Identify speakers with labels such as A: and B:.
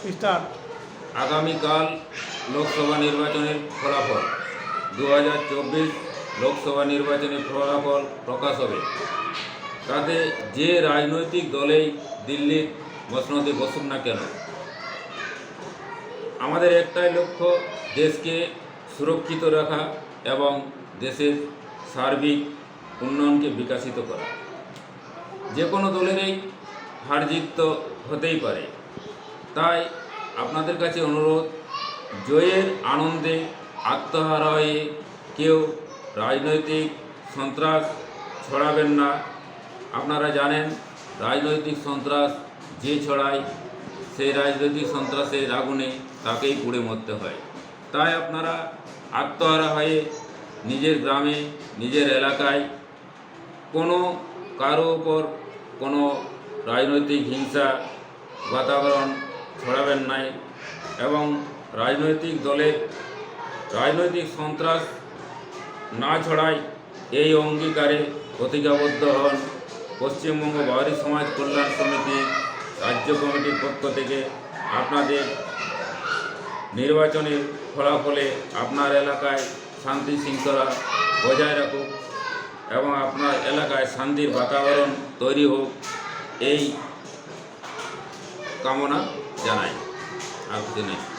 A: Start.
B: আগামীকাল লোকসভা নির্বাচনের ফলাফল। দু হাজার চব্বিশ লোকসভা নির্বাচনের ফলাফল প্রকাশ হবে। তাতে যে রাজনৈতিক দলেই দিল্লির মসনদে বসুক না কেন, আমাদের একটাই লক্ষ্য দেশকে সুরক্ষিত রাখা এবং দেশের সার্বিক উন্নয়নকে বিকাশিত করা। যে কোনো দলেরই হার জিত হতেই পারে। তাই আপনাদের কাছে অনুরোধ, জয়ের আনন্দে আত্মহারা হয়ে কেউ রাজনৈতিক সন্ত্রাস ছড়াবেন না। আপনারা জানেন, রাজনৈতিক সন্ত্রাস যে ছড়ায়, সেই রাজনৈতিক সন্ত্রাসের আগুনে তাকেই পুড়ে মরতে হয়। তাই আপনারা আত্মহারা হয়ে নিজের গ্রামে, নিজের এলাকায় কোনো কারও ওপর কোনো রাজনৈতিক হিংসা, বাতাবরণ ছড়াবেন নাই। এবং রাজনৈতিক দলের রাজনৈতিক সন্ত্রাস না ছড়ায় এই অঙ্গীকারে প্রতিজ্ঞাবদ্ধ হন পশ্চিমবঙ্গ বাউরি সমাজ কল্যাণ সমিতি রাজ্য কমিটির পক্ষ থেকে। আপনাদের নির্বাচনের ফলাফলে আপনার এলাকায় শান্তি শৃঙ্খলা বজায় রাখুক এবং আপনার এলাকায় শান্তির বাতাবরণ তৈরি হোক, এই কামনা জানাই। আর কিছু নেই